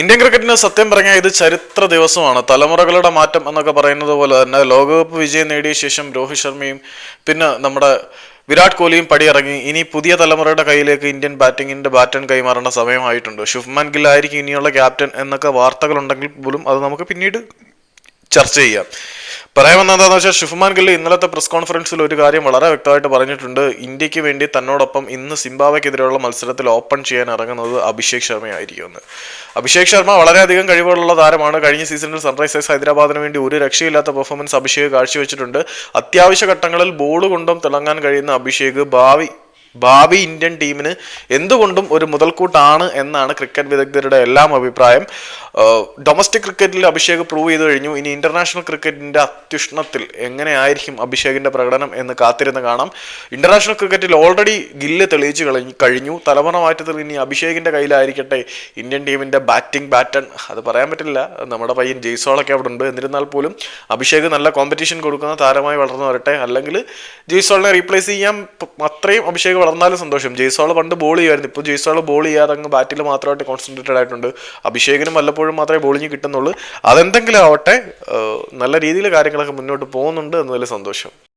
Indian ക്രിക്കറ്റിന് സത്യം പറഞ്ഞാൽ ഇത് ചരിത്ര ദിവസമാണ്. തലമുറകളുടെ മാറ്റം എന്നൊക്കെ പറയുന്നത് പോലെ തന്നെ ലോകകപ്പ് വിജയം നേടിയ ശേഷം രോഹിത് ശർമ്മയും പിന്നെ നമ്മുടെ വിരാട് കോഹ്ലിയും പടിയിറങ്ങി. ഇനി പുതിയ തലമുറയുടെ കയ്യിലേക്ക് ഇന്ത്യൻ ബാറ്റിങ്ങിന്റെ ബാറ്റൺ കൈമാറേണ്ട സമയമായിട്ടുണ്ട്. ശുഭ്മാൻ ഗിൽ ആയിരിക്കും ഇനിയുള്ള ക്യാപ്റ്റൻ എന്നൊക്കെ വാർത്തകളുണ്ടെങ്കിൽ പോലും അത് നമുക്ക് പിന്നീട് ചർച്ച ചെയ്യാം. പറയാൻ വന്നത് എന്താണെന്ന് വെച്ചാൽ ഷിഫ്മാൻ ഗില്ല് ഇന്നലത്തെ പ്രസ് കോൺഫറൻസിൽ ഒരു കാര്യം വളരെ വ്യക്തമായിട്ട് പറഞ്ഞിട്ടുണ്ട്. ഇന്ത്യയ്ക്ക് വേണ്ടി തന്നോടൊപ്പം ഇന്ന് സിംബാവയ്ക്കെതിരെയുള്ള മത്സരത്തിൽ ഓപ്പൺ ചെയ്യാൻ ഇറങ്ങുന്നത് അഭിഷേക് ശർമ്മയായിരിക്കുമെന്ന്. അഭിഷേക് ശർമ്മ വളരെയധികം കഴിവുകളുള്ള താരമാണ്. കഴിഞ്ഞ സീസണിൽ സൺറൈസേഴ്സ് ഹൈദരാബാദിന് വേണ്ടി ഒരു രക്ഷയില്ലാത്ത പെർഫോമൻസ് അഭിഷേക് കാഴ്ചവെച്ചിട്ടുണ്ട്. അത്യാവശ്യ ഘട്ടങ്ങളിൽ ബോൾ കൊണ്ടും തിളങ്ങാൻ കഴിയുന്ന അഭിഷേക് ഭാവി ഭാവി ഇന്ത്യൻ ടീമിന് എന്തുകൊണ്ടും ഒരു മുതൽക്കൂട്ടാണ് എന്നാണ് ക്രിക്കറ്റ് വിദഗ്ധരുടെ എല്ലാം അഭിപ്രായം. ഡൊമസ്റ്റിക് ക്രിക്കറ്റിൽ അഭിഷേക് പ്രൂവ് ചെയ്തു കഴിഞ്ഞു. ഇനി ഇന്റർനാഷണൽ ക്രിക്കറ്റിന്റെ അത്യുഷ്ണത്തിൽ എങ്ങനെയായിരിക്കും അഭിഷേകിന്റെ പ്രകടനം എന്ന് കാത്തിരുന്ന് കാണാം. ഇന്റർനാഷണൽ ക്രിക്കറ്റിൽ ഓൾറെഡി ഗില്ല് തെളിയിച്ചു കഴിഞ്ഞു. തലമുറ മാറ്റത്തിൽ ഇനി അഭിഷേകിന്റെ കയ്യിലായിരിക്കട്ടെ ഇന്ത്യൻ ടീമിന്റെ ബാറ്റിംഗ് ബാറ്റൺ അത് പറയാൻ പറ്റില്ല. നമ്മുടെ പയ്യൻ ജയ്സോളൊക്കെ അവിടെ ഉണ്ട്. എന്നിരുന്നാൽ പോലും അഭിഷേക് നല്ല കോമ്പറ്റീഷൻ കൊടുക്കുന്ന താരമായി വളർന്നു വരട്ടെ. അല്ലെങ്കിൽ ജയ്സോളിനെ റീപ്ലേസ് ചെയ്യാൻ അത്രയും അഭിഷേക് വളർന്നാലും സന്തോഷം. ജയ്സോൾ പണ്ട് ബോൾ ചെയ്യുമായിരുന്നു. ഇപ്പോൾ ജയ്സോൾ ബോൾ ചെയ്യാതെ അങ്ങ് ബാറ്റിൽ മാത്രമായിട്ട് കോൺസെൻട്രേറ്റഡ് ആയിട്ടുണ്ട്. അഭിഷേകിനും വല്ലപ്പോഴും മാത്രമേ ബോളിങ് കിട്ടുന്നുള്ളൂ. അതെന്തെങ്കിലും ആവട്ടെ നല്ല രീതിയിൽ കാര്യങ്ങളൊക്കെ മുന്നോട്ട് പോകുന്നുണ്ട് എന്നതിൽ സന്തോഷം.